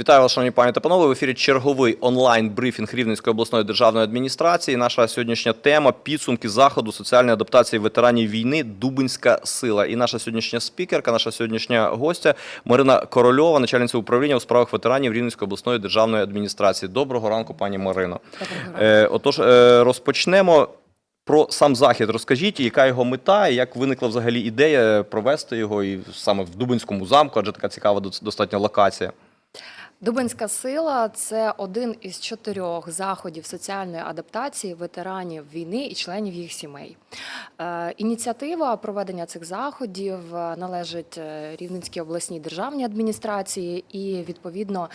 Вітаю вас, шановні пані та панове. В ефірі черговий онлайн брифінг Рівненської обласної державної адміністрації. Наша сьогоднішня тема підсумки заходу соціальної адаптації ветеранів війни Дубинська сила. І наша сьогоднішня спікерка, наша сьогоднішня гостя Марина Корольова, начальниця управління у справах ветеранів Рівненської обласної державної адміністрації. Доброго ранку, пані Марино. Е, отож, е, розпочнемо. Про сам захід розкажіть, яка його мета, і як виникла взагалі ідея провести його і саме в Дубинському замку, адже така цікава дос- достатньо локація. Дубинська сила це один із чотирьох заходів соціальної адаптації ветеранів війни і членів їх сімей. Е, Ініціатива проведення цих заходів е, належить е, Рівненській обласній державній адміністрації, і відповідно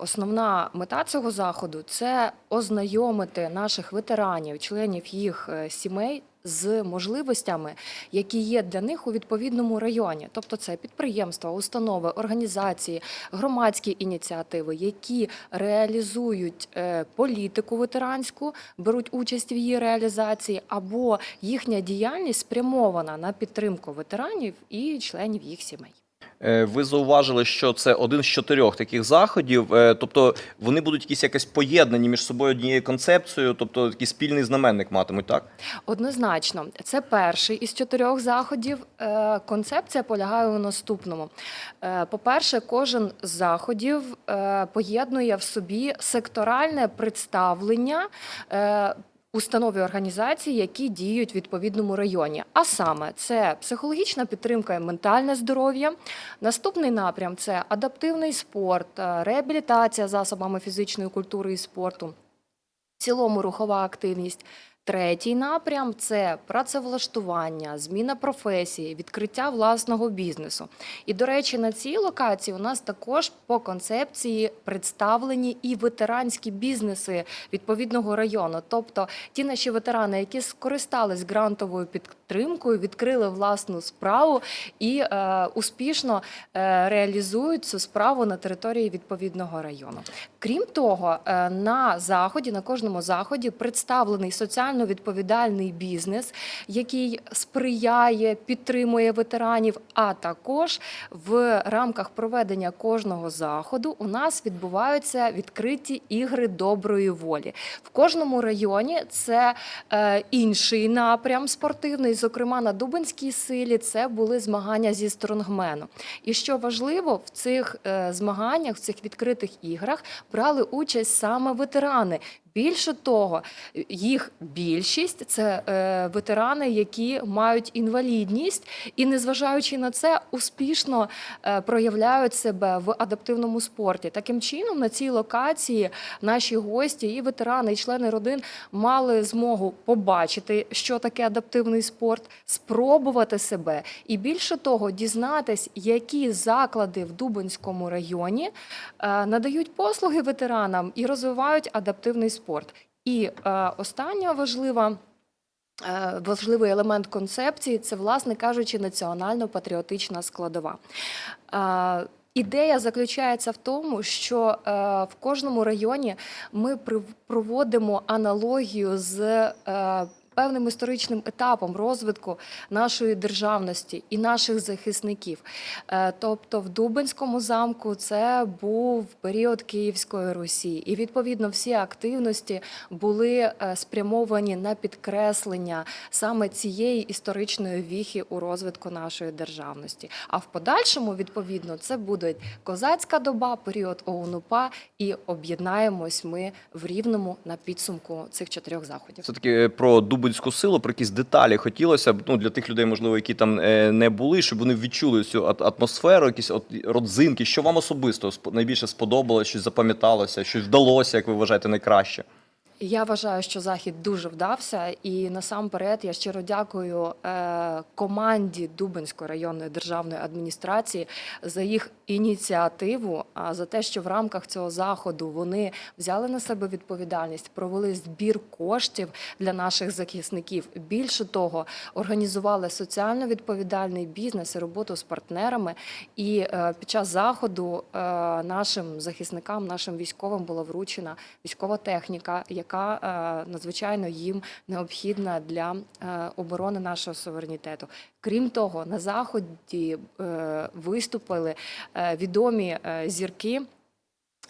основна мета цього заходу це ознайомити наших ветеранів, членів їх сімей. З можливостями, які є для них у відповідному районі, тобто це підприємства, установи, організації, громадські ініціативи, які реалізують е, політику ветеранську, беруть участь в її реалізації, або їхня діяльність спрямована на підтримку ветеранів і членів їх сімей. Е, Ви зауважили, що це один з чотирьох таких заходів. е, Тобто вони будуть якісь якось поєднані між собою однією концепцією, тобто такий спільний знаменник матимуть, так? Однозначно, це перший із чотирьох заходів. Е, Концепція полягає у наступному. По-перше, кожен з заходів поєднує в собі секторальне представлення. Установи організації, які діють в відповідному районі, а саме це психологічна підтримка і ментальне здоров'я. Наступний напрям це адаптивний спорт, е, реабілітація засобами фізичної культури і спорту в цілому рухова активність. Третій напрям це працевлаштування, зміна професії, відкриття власного бізнесу. І, до речі, на цій локації у нас також по концепції представлені і ветеранські бізнеси відповідного району. Тобто ті наші ветерани, які скористались грантовою підтримкою, відкрили власну справу і е, успішно е, реалізують цю справу на території відповідного району. Крім того, е, на заході, на кожному заході представлений соціально відповідальний бізнес, який сприяє, підтримує ветеранів. А також в рамках проведення кожного заходу у нас відбуваються відкриті ігри доброї волі. В кожному районі це е, інший напрям спортивний. Зокрема, на Дубинській силі це були змагання зі стронгмену. І що важливо, в цих е, змаганнях, в цих відкритих іграх брали участь саме ветерани. Більше того, їх більшість це е, ветерани, які мають інвалідність, і незважаючи на це, успішно е, проявляють себе в адаптивному спорті. Таким чином, на цій локації наші гості, і ветерани, і члени родин мали змогу побачити, що таке адаптивний спорт, спробувати себе, і більше того, дізнатись, які заклади в Дубинському районі е, надають послуги ветеранам і розвивають адаптивний спорт. І е, остання важлива. е, Важливий елемент концепції це, власне кажучи, національно-патріотична складова. Е, Ідея заключається в тому, що е, в кожному районі ми проводимо аналогію з певним історичним етапом розвитку нашої державності і наших захисників. Е, Тобто в Дубинському замку це був період Київської Русі, і відповідно всі активності були е, спрямовані на підкреслення саме цієї історичної віхи у розвитку нашої державності. А в подальшому, відповідно, це буде козацька доба, період ОУНУПА, і об'єднаємось ми в рівному на підсумку цих чотирьох заходів. Все таки про дубинську силу, про якісь деталі хотілося б ну для тих людей, можливо, які там е, не були, щоб вони відчули цю ат- атмосферу, якісь от родзинки. Що вам особисто найбільше сподобалося, щось запам'яталося, щось вдалося, як ви вважаєте, найкраще? Я вважаю, що захід дуже вдався, і насамперед я щиро дякую е, команді Дубинської районної державної адміністрації за їх ініціативу, а за те, що в рамках цього заходу вони взяли на себе відповідальність, провели збір коштів для наших захисників. Більше того, організували соціально відповідальний бізнес і роботу з партнерами. І е, під час заходу е, нашим захисникам, нашим військовим була вручена військова техніка, яка е, надзвичайно їм необхідна для е, оборони нашого суверенітету. Крім того, на заході е, виступили відомі зірки.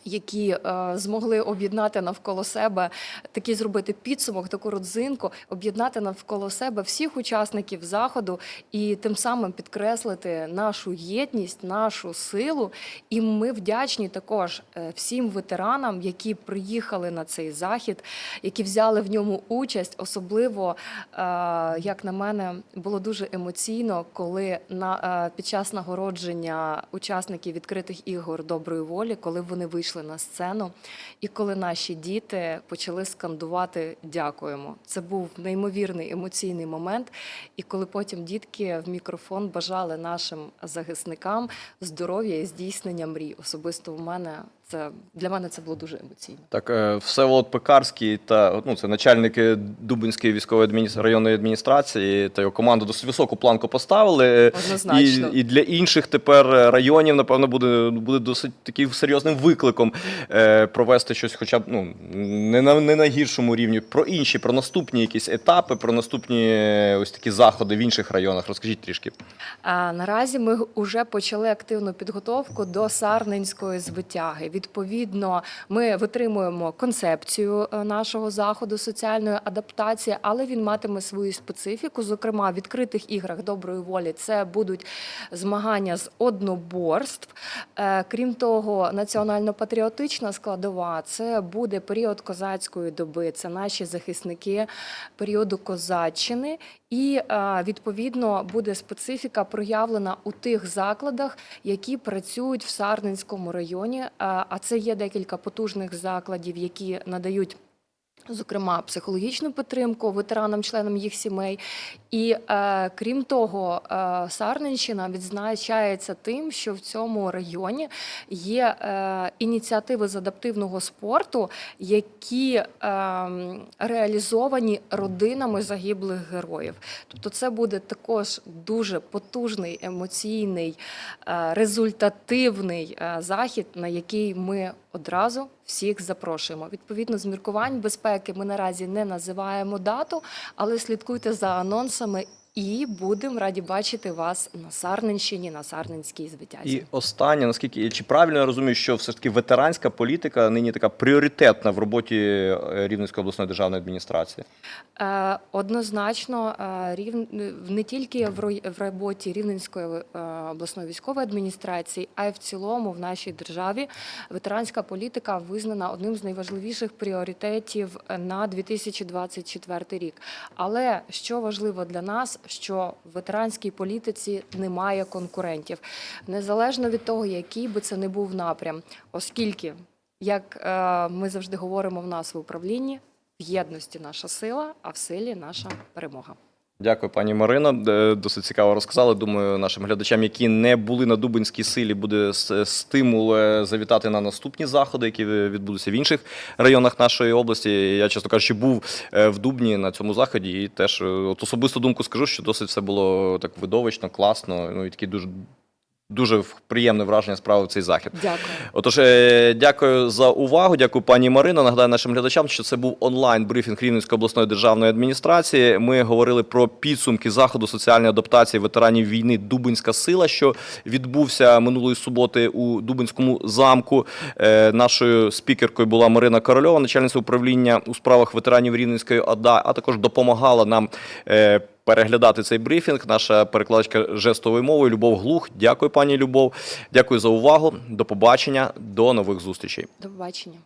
Які е, змогли об'єднати навколо себе такий зробити підсумок, таку родзинку, об'єднати навколо себе всіх учасників заходу і тим самим підкреслити нашу єдність, нашу силу. І ми вдячні також е, всім ветеранам, які приїхали на цей захід, які взяли в ньому участь. Особливо, е, як на мене, було дуже емоційно, коли на під час нагородження учасників відкритих ігор доброї волі, коли вони вийшли на сцену, і коли наші діти почали скандувати Дякуємо. Це був неймовірний емоційний момент. І коли потім дітки в мікрофон бажали нашим захисникам здоров'я і здійснення мрій. Особисто в мене це для мене це було дуже емоційно. Так, е, Всеволод Пекарський та ну, це начальники Дубинської військової адміні- районної адміністрації та його команда досить високу планку поставили. Е, Однозначно. І, і для інших тепер районів, напевно, буде, буде досить таким серйозним викликом е, провести щось, хоча б ну, не на не на гіршому рівні, про інші, про наступні якісь етапи, про наступні е, ось такі заходи в інших районах. Розкажіть трішки. А наразі ми вже почали активну підготовку до сарненської звитяги. Відповідно, ми витримуємо концепцію е, нашого заходу соціальної адаптації, але він матиме свою специфіку. Зокрема, в відкритих іграх доброї волі це будуть змагання з одноборств. Е, Крім того, національно-патріотична складова це буде період козацької доби. Це наші захисники періоду козаччини. І е, відповідно буде специфіка проявлена у тих закладах, які працюють в Сарненському районі. А це є декілька потужних закладів, які надають. Зокрема, психологічну підтримку ветеранам, членам їх сімей, і е, крім того, е, Сарненщина відзначається тим, що в цьому районі є е, ініціативи з адаптивного спорту, які е, реалізовані родинами загиблих героїв. Тобто, це буде також дуже потужний, емоційний, е, результативний е, захід, на який ми одразу всіх запрошуємо. Відповідно, з міркувань безпеки ми наразі не називаємо дату, але слідкуйте за анонсами. І будемо раді бачити вас на Сарненщині, на Сарненській звитязі. І останнє, наскільки чи правильно я розумію, що все ж таки ветеранська політика нині така пріоритетна в роботі е, Рівненської обласної державної адміністрації. Е, Однозначно, е, рів... не тільки в ро- роботі Рівненської обласної військової адміністрації, а й в цілому в нашій державі ветеранська політика визнана одним з найважливіших пріоритетів на 2024 рік. Але що важливо для нас, що в ветеранській політиці немає конкурентів, незалежно від того, який би це не був напрям, оскільки, як е, ми завжди говоримо в нас в управлінні. В єдності наша сила, а в силі наша перемога. Дякую, пані Марино. Е, Досить цікаво розказали. Думаю, нашим глядачам, які не були на Дубинській силі, буде стимул е, завітати на наступні заходи, які відбудуться в інших районах нашої області. Я, чесно кажучи, був е, в Дубні на цьому заході, і теж е, от особисту думку скажу, що досить все було так видовищно, класно. Ну і такі дуже. Дуже приємне враження справив цей захід. Дякую. Отож, е, дякую за увагу. Дякую, пані Марино. Нагадаю нашим глядачам, що це був онлайн брифінг Рівненської обласної державної адміністрації. Ми говорили про підсумки заходу соціальної адаптації ветеранів війни Дубинська сила, що відбувся минулої суботи у Дубинському замку. Е, Нашою спікеркою була Марина Корольова, начальниця управління у справах ветеранів Рівненської ОДА, а також допомагала нам. Переглядати цей брифінг, наша перекладачка жестовою мовою Любов Глух. Дякую, пані Любов. Дякую за увагу. До побачення, до нових зустрічей. До побачення.